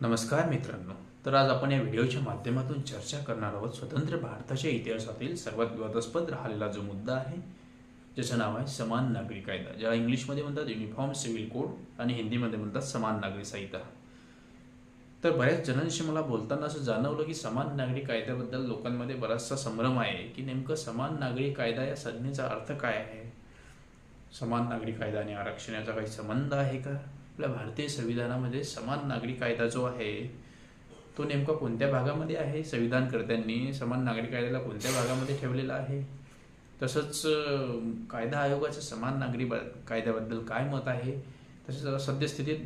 नमस्कार मित्रांनो. तर आज आपण या व्हिडिओच्या माध्यमातून चर्चा करणार आहोत स्वतंत्र भारताच्या इतिहासातील सर्वात विवादास्पद राहिलेला जो मुद्दा आहे ज्याचं नाव आहे समान नागरी कायदा ज्याला इंग्लिशमध्ये म्हणतात युनिफॉर्म सिव्हिल कोड आणि हिंदीमध्ये म्हणतात समान नागरी संहिता. तर बऱ्याच जणांशी मला बोलताना असं जाणवलं की समान नागरी कायद्याबद्दल लोकांमध्ये बराचसा संभ्रम आहे की नेमकं समान नागरी कायदा या संज्ञेचा अर्थ काय आहे? समान नागरी कायदा आणि आरक्षण याचा काही संबंध आहे का? आपल्या भारतीय संविधानामध्ये समान नागरी कायदा जो आहे तो नेमका कोणत्या भागामध्ये आहे? संविधानकर्त्यांनी समान नागरी कायद्याला कोणत्या भागामध्ये ठेवलेला आहे? तसंच कायदा आयोगाचं समान नागरी ब- कायद्याबद्दल काय मत आहे? तसेच सद्यस्थितीत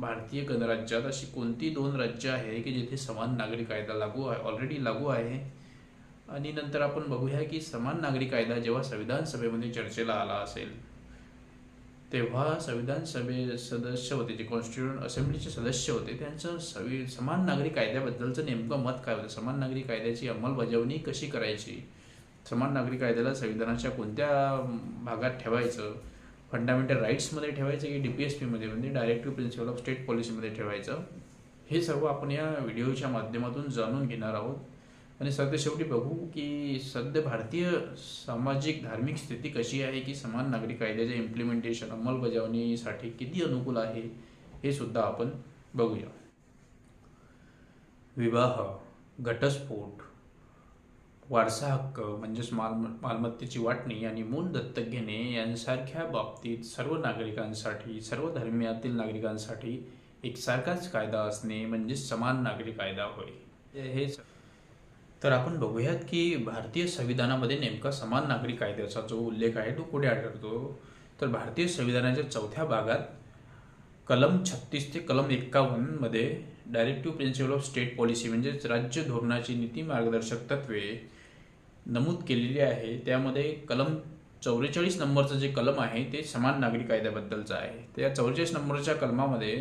भारतीय गणराज्यात अशी कोणती दोन राज्य आहे की जिथे समान नागरी कायदा लागू आहे ऑलरेडी लागू आहे? आणि नंतर आपण बघूया की समान नागरी कायदा जेव्हा संविधान सभेमध्ये चर्चेला आला असेल तेव्हा संविधान सभे सदस्य होते जे कॉन्स्टिट्युशन असेंब्लीचे सदस्य होते त्यांचं सवि समान नागरी कायद्याबद्दलचं नेमकं मत काय होतं? समान नागरी कायद्याची अंमलबजावणी कशी करायची? समान नागरी कायद्याला संविधानाच्या कोणत्या भागात ठेवायचं? फंडामेंटल राईट्समध्ये ठेवायचं की डी पी एस पीमध्ये म्हणजे डायरेक्टिव्ह प्रिन्सिपल ऑफ स्टेट पॉलिसीमध्ये ठेवायचं? हे सर्व आपण या व्हिडिओच्या माध्यमातून जाणून घेणार आहोत. आणि सध्या शेवटी बघू की सध्या भारतीय सामाजिक धार्मिक स्थिती कशी आहे की समान नागरी कायद्याच्या इम्प्लिमेंटेशन अंमलबजावणीसाठी किती अनुकूल आहे हे सुद्धा आपण बघूया. विवाह घटस्फोट वारसा हक्क म्हणजेच माल मालमत्तेची वाटणी आणि मूल दत्तक घेणे यांसारख्या बाबतीत सर्व नागरिकांसाठी सर्व धर्मियातील नागरिकांसाठी एकसारखाच कायदा असणे म्हणजे समान नागरी कायदा होय. हे तर आपण बघूयात की भारतीय संविधानामध्ये नेमका समान नागरी कायद्याचा जो उल्लेख आहे तो कुठे आढळतो? तर भारतीय संविधानाच्या चौथ्या भागात कलम छत्तीस ते कलम एक्कावन्नमध्ये directive principle of state policy म्हणजेच राज्य धोरणाची नीती मार्गदर्शक तत्वे नमूद केलेली आहे. त्यामध्ये कलम चौवेचाळीस नंबरचं जे कलम आहे ते समान नागरी कायद्याबद्दलचं आहे. त्या चौवेचाळीस नंबरच्या कलमामध्ये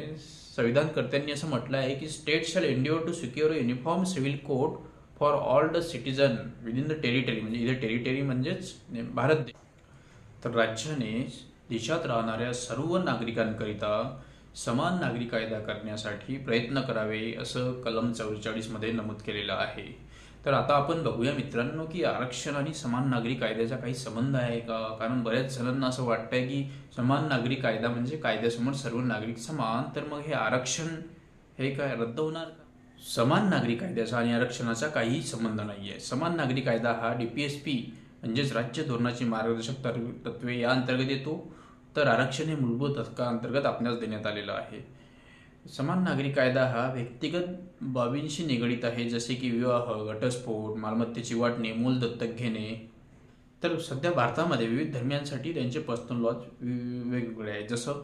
संविधानकर्त्यांनी असं म्हटलं आहे की state shall endeavour to secure uniform civil code for all the citizen within the territory म्हणजे इथे टेरिटरी म्हणजेच भारत देश. तर राज्याने देशात राहणाऱ्या सर्व नागरिकांकरिता समान नागरी कायदा करण्यासाठी प्रयत्न करावे असं कलम चौवेचाळीसमध्ये नमूद केलेलं आहे. तर आता आपण बघूया मित्रांनो की आरक्षण आणि समान नागरी कायद्याचा काही संबंध आहे का? कारण बऱ्याच जणांना असं वाटतंय की समान नागरी कायदा म्हणजे कायद्यासमोर सर्व नागरिक समान तर मग हे आरक्षण हे काय रद्द होणार का? समान नागरी कायद्याचा आणि आरक्षणाचा काहीही संबंध नाही आहे समान नागरी कायदा हा डी पी एस पी म्हणजेच राज्य धोरणाची मार्गदर्शक तत्वे या अंतर्गत येतो. तर आरक्षण हे मूलभूत हक्काअंतर्गत आपणास देण्यात आलेलं आहे. समान नागरी कायदा हा व्यक्तिगत बाबींशी निगडीत आहे जसे की विवाह घटस्फोट मालमत्तेची वाटणे मूल दत्तक घेणे. तर सध्या भारतामध्ये विविध धर्मियांसाठी त्यांचे पर्सनल लॉज वेगवेगळे आहेत. जसं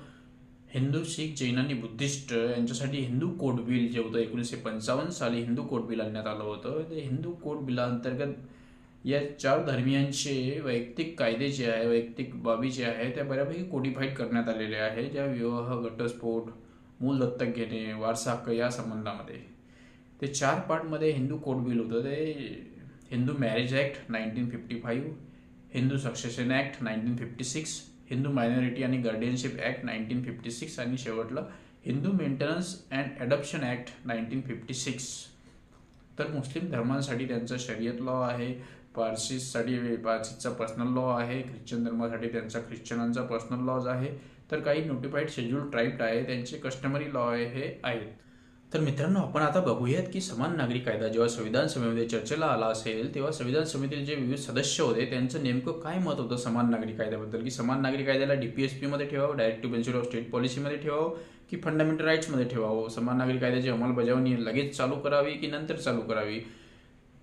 हिंदू शीख जैन आणि बुद्धिस्ट यांच्यासाठी हिंदू कोड बिल जे होतं एकोणीसशे पंचावन्न साली हिंदू कोड बिल आणण्यात आलं होतं. ते हिंदू कोड बिलाअंतर्गत या चार धर्मियांचे वैयक्तिक कायदे जे आहे वैयक्तिक बाबी जे आहे त्या बऱ्यापैकी कोडिफाईड करण्यात आलेले आहे. ज्या विवाह घटस्फोट मूल दत्तक घेणे वारसा हक्क या संबंधामध्ये. ते चार पार्टमध्ये हिंदू कोड बिल होतं. ते Hindu marriage act nineteen fifty five Hindu succession act nineteen fifty six Hindu minority आणि guardianship act nineteen fifty six आणि शेवटलं Hindu maintenance and adoption act nineteen fifty six तर मुस्लिम धर्मांसाठी त्यांचा शर्यत लॉ आहे पारसीसाठी पारसीचा पर्सनल लॉ आहे ख्रिश्चन धर्मासाठी त्यांचा ख्रिश्चनांचा पर्सनल लॉज आहे. तर काही नोटिफाईड शेड्यूल ट्राईब्ड आहे त्यांचे कस्टमरी लॉ हे आहेत. तर मित्रांनो आपण आता बघूयात की समान नागरी कायदा जेव्हा संविधान सभेमध्ये चर्चेला आला असेल तेव्हा संविधान समितीतील जे विविध सदस्य होते त्यांचं नेमकं काय मत होतं समान नागरी कायद्याबद्दल? की समान नागरी कायद्याला डीपीएसपीमध्ये ठेवावं ठेवावं टू प्रिन्सिपल ऑफ स्टेट पॉलिसीमध्ये ठेवावं की फंडामेंटल राईट्समध्ये ठेवावं? समान नागरी कायद्याची अंमलबजावणी लगेच चालू करावी की नंतर चालू करावी?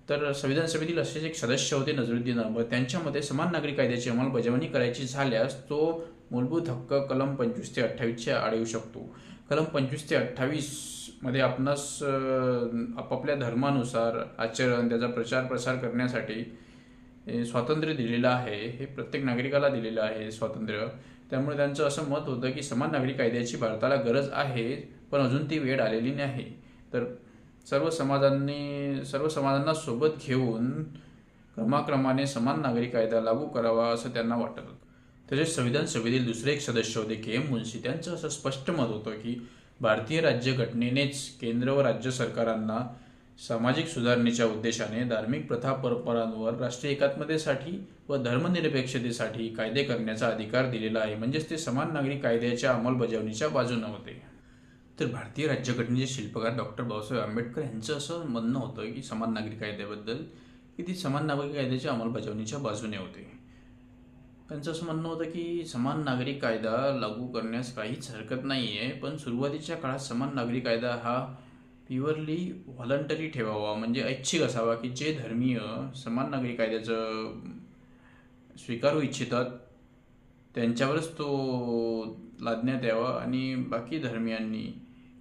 तर संविधान समितीतील असेच एक सदस्य होते नजरुद्दीन अहमद त्यांच्यामध्ये समान नागरी कायद्याची अंमलबजावणी करायची झाल्यास तो मूलभूत हक्क कलम पंचवीस ते अठ्ठावीसच्या आड येऊ शकतो. कलम पंचवीस ते अठ्ठावीस मध्ये आपणास आपापल्या धर्मानुसार आचरण त्याचा प्रचार प्रसार करण्यासाठी स्वातंत्र्य दिलेलं आहे हे प्रत्येक नागरिकाला दिलेलं आहे स्वातंत्र्य. त्यामुळे त्यांचं असं मत होतं की समान नागरी कायद्याची भारताला गरज आहे पण अजून ती वेळ आलेली नाही. तर सर्व समाजांनी सर्व समाजांना सोबत घेऊन क्रमाक्रमाने समान नागरी कायदा लागू करावा असं त्यांना वाटत. होतं तसेच संविधान सभेतील दुसरे एक सदस्य होते के एम मुन्शी. त्यांचं असं स्पष्ट मत होतं की भारतीय राज्यघटनेनेच केंद्र व राज्य सरकारांना सामाजिक सुधारणेच्या उद्देशाने धार्मिक प्रथा परंपरांवर राष्ट्रीय एकात्मतेसाठी व धर्मनिरपेक्षतेसाठी कायदे करण्याचा अधिकार दिलेला आहे. म्हणजेच ते समान नागरी कायद्याच्या अंमलबजावणीच्या बाजूनं होते. तर भारतीय राज्यघटनेचे शिल्पकार डॉक्टर बाबासाहेब आंबेडकर यांचं असं म्हणणं होतं की समान नागरी कायद्याबद्दल की ती समान नागरी कायद्याच्या अंमलबजावणीच्या बाजूने होते. त्यांचं असं म्हणणं होतं की समान नागरी कायदा लागू करण्यास काहीच हरकत नाही आहे पण सुरुवातीच्या काळात समान नागरी कायदा हा प्युअरली व्हॉलंटरी ठेवावा म्हणजे ऐच्छिक असावा की जे धर्मीय समान नागरी कायद्याचं स्वीकारू इच्छितात त्यांच्यावरच तो लादण्यात यावा आणि बाकी धर्मियांनी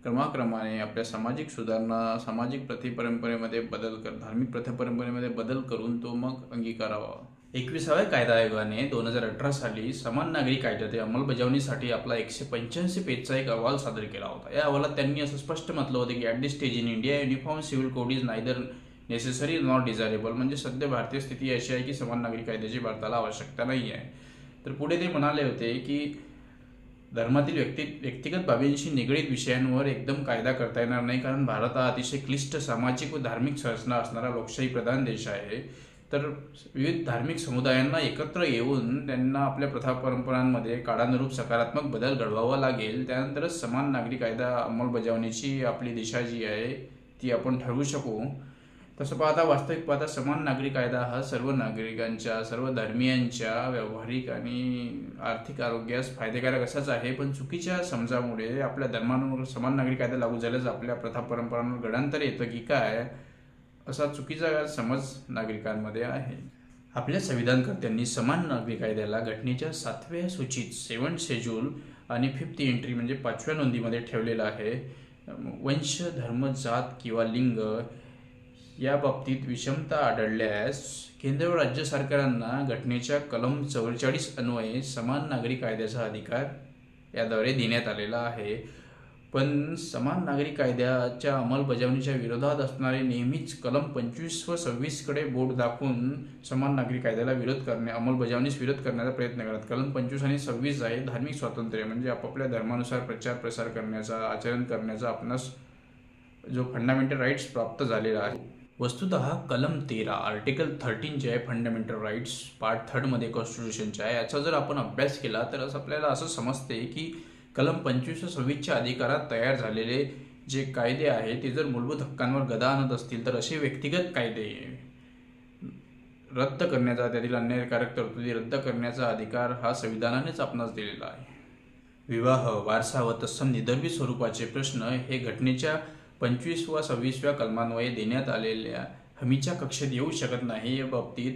क्रमाक्रमाने आपल्या सामाजिक सुधारणा सामाजिक प्रथे परंपरेमध्ये बदल कर धार्मिक प्रथा परंपरेमध्ये बदल करून तो मग अंगीकारावा. एकविसाव्या कायदा आयोगाने दोन हजार अठरा साली समान नागरी कायद्याच्या अंमलबजावणीसाठी आपला एकशे पंच्याऐंशी पेजचा एक अहवाल सादर केला होता. या अहवालात त्यांनी असं स्पष्ट म्हटलं होतं की at this stage in India uniform civil code is neither necessary not desirable म्हणजे सध्या भारतीय स्थिती अशी आहे की समान नागरी कायद्याची भारताला आवश्यकता नाही आहे. तर पुढे ते म्हणाले होते की धर्मातील व्यक्ती व्यक्तिगत बाबींशी निगडीत विषयांवर एकदम कायदा करता येणार नाही कारण भारत हा अतिशय क्लिष्ट सामाजिक व धार्मिक संरचना असणारा लोकशाही प्रधान देश आहे. तर विविध धार्मिक समुदायांना एकत्र येऊन त्यांना आपल्या प्रथा परंपरांमध्ये काळानुरूप सकारात्मक बदल घडवावा लागेल. त्यानंतरच समान नागरी कायदा अंमलबजावणीची आपली दिशा जी आहे ती आपण ठरवू शकू. तसं पाहता वास्तविक पाहता समान नागरी कायदा हा सर्व नागरिकांच्या सर्व धर्मियांच्या व्यावहारिक आणि आर्थिक आरोग्यास फायदेकारक असाच आहे. पण चुकीच्या समजामुळे आपल्या धर्मांवर समान नागरी कायदा लागू झाल्यास आपल्या प्रथा परंपरांवर गडांतर येतं की काय? असा चुकीचा समज नागरिकांमध्ये आहे. आपल्या संविधानकर्त्यांनी समान नागरी कायद्याला घटनेच्या सातव्या सूचीत सेवन शेड्यूल आणि फिफ्थ एंट्री म्हणजे पाचव्या नोंदीमध्ये ठेवलेलं आहे. वंश धर्म जात किंवा लिंग या बाबतीत विषमता आढळल्यास केंद्र व राज्य सरकारांना घटनेच्या कलम चव्वेचाळीस अन्वये समान नागरी कायद्याचा अधिकार याद्वारे देण्यात आलेला आहे. पण समान नागरी कायद्याच्या अंमलबजावणीच्या विरोधात असणारे नेहमीच कलम पंचवीस व सव्वीसकडे बोट दाखवून समान नागरी कायद्याला विरोध करणे अंमलबजावणीस विरोध करण्याचा प्रयत्न करतात. कलम पंचवीस आणि सव्वीस आहे धार्मिक स्वातंत्र्य म्हणजे आपापल्या धर्मानुसार प्रचार प्रसार करण्याचा आचरण करण्याचा आपणास जो फंडामेंटल राईट्स प्राप्त झालेला आहे. वस्तुत कलम तेरा आर्टिकल थर्टीन जे आहे फंडामेंटल राईट्स पार्ट थर्डमध्ये कॉन्स्टिट्यूशनचे आहे. याचा जर आपण अभ्यास केला तर असं आपल्याला असं समजते की कलम पंचवीस व सव्वीसच्या अधिकारात तयार झालेले जे कायदे आहे ते जर मूलभूत हक्कांवर गदा आणत असतील तर असे व्यक्तिगत कायदे रद्द करण्याचा त्यातील अन्यायकारक तरतुदी रद्द करण्याचा अधिकार हा संविधानानेच आपणास दिलेला आहे. विवाह वारसा व तत्सम निदर्भी स्वरूपाचे प्रश्न हे घटनेच्या पंचवीस व सव्वीसव्या कलमान्वये देण्यात आलेल्या हमीच्या कक्षेत येऊ शकत नाही. या बाबतीत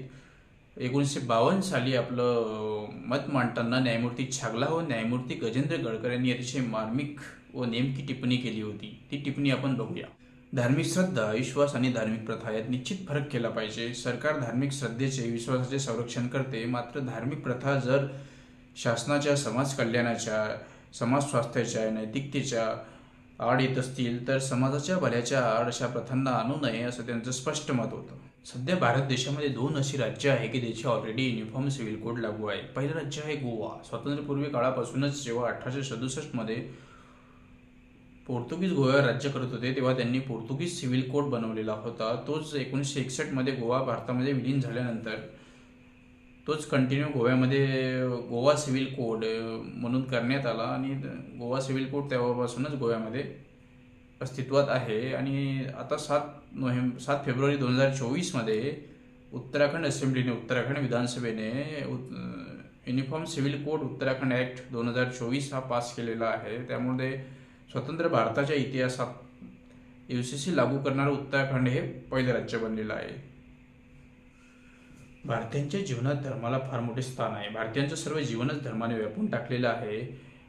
एकोणीसशे बावन्न साली आपलं मत मांडताना न्यायमूर्ती छागला व न्यायमूर्ती गजेंद्र गडकर यांनी अतिशय मार्मिक व नेमकी टिप्पणी केली होती. ती टिप्पणी आपण बघूया. धार्मिक श्रद्धा विश्वास आणि धार्मिक प्रथा यात निश्चित फरक केला पाहिजे. सरकार धार्मिक श्रद्धेचे विश्वासाचे संरक्षण करते. मात्र धार्मिक प्रथा जर शासनाच्या समाज कल्याणाच्या समाज स्वास्थ्याच्या नैतिकतेच्या आड येत असतील तर समाजाच्या भल्याच्या आड अशा प्रथांना आणू नये असं त्यांचं स्पष्ट मत होतं. सध्या भारत देशामध्ये दोन अशी राज्य आहे की ज्याची ऑलरेडी युनिफॉर्म सिव्हिल कोड लागू आहे. पहिलं राज्य आहे गोवा. स्वातंत्र्यपूर्वी काळापासूनच जेव्हा अठराशे सदुसष्टमध्ये पोर्तुगीज गोव्यावर राज्य करत होते तेव्हा त्यांनी पोर्तुगीज सिव्हिल कोड बनवलेला होता. तोच एकोणीसशे एकसष्टमध्ये गोवा भारतामध्ये विलीन झाल्यानंतर तोच कंटिन्यू गोव्यामध्ये गोवा सिव्हिल कोड म्हणून करण्यात आला. आणि गोवा सिव्हिल कोड तेव्हापासूनच गोव्यामध्ये अस्तित्वात आहे. आणि आता सात नोव्हेंबर सात फेब्रुवारी दोन हजार चोवीसमध्ये उत्तराखंड असेंब्लीने Uttarakhand विधानसभेने uniform civil code Uttarakhand act दोन हजार चोवीस हा पास केलेला आहे. त्यामुळे स्वतंत्र भारताच्या इतिहासात यू सी सी लागू करणारं उत्तराखंड हे पहिलं राज्य बनलेलं आहे. भारतीयांच्या जीवनात धर्माला फार मोठे स्थान आहे. भारतीयांचं सर्व जीवनच धर्माने व्यापून टाकलेलं आहे.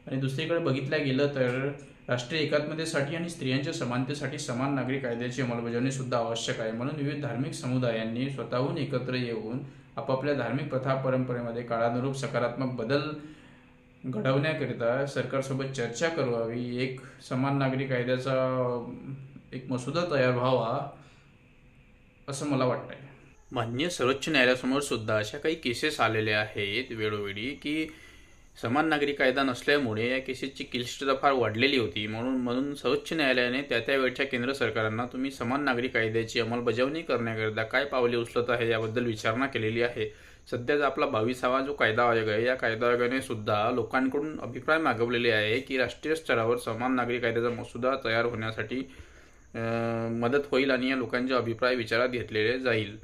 आणि दुसरीकडे बघितलं गेलं तर राष्ट्रीय एकात्मतेसाठी आणि स्त्रियांच्या समानतेसाठी समान नागरी कायद्याची अंमलबजावणी सुद्धा आवश्यक आहे. म्हणून विविध धार्मिक समुदायांनी स्वतःहून एकत्र येऊन आपापल्या धार्मिक प्रथा परंपरेमध्ये काळानुरूप सकारात्मक बदल घडवण्याकरिता सरकारसोबत चर्चा करावी. एक समान नागरी कायद्याचा एक मसुदा तयार व्हावा असं मला वाटतंय. मान्य सर्वोच्च न्यायालयासमोर सुद्धा अशा काही केसेस आलेल्या आहेत वेळोवेळी की समान नागरी कायदा नसल्यामुळे या केसेसची क्लिष्टता फार वाढलेली होती. म्हणून म्हणून सर्वोच्च न्यायालयाने त्या त्या वेळच्या केंद्र सरकारांना तुम्ही समान नागरी कायद्याची अंमलबजावणी करण्याकरिता काय पावले उचलत आहे याबद्दल विचारणा केलेली आहे. सध्याचा आपला बावीसावा जो कायदा आयोग आहे या कायदा आयोगाने सुद्धा लोकांकडून अभिप्राय मागवलेले आहे की राष्ट्रीय स्तरावर समान नागरी कायद्याचा मसुदा तयार होण्यासाठी मदत होईल आणि या लोकांचे अभिप्राय विचारात घेतलेले जाईल.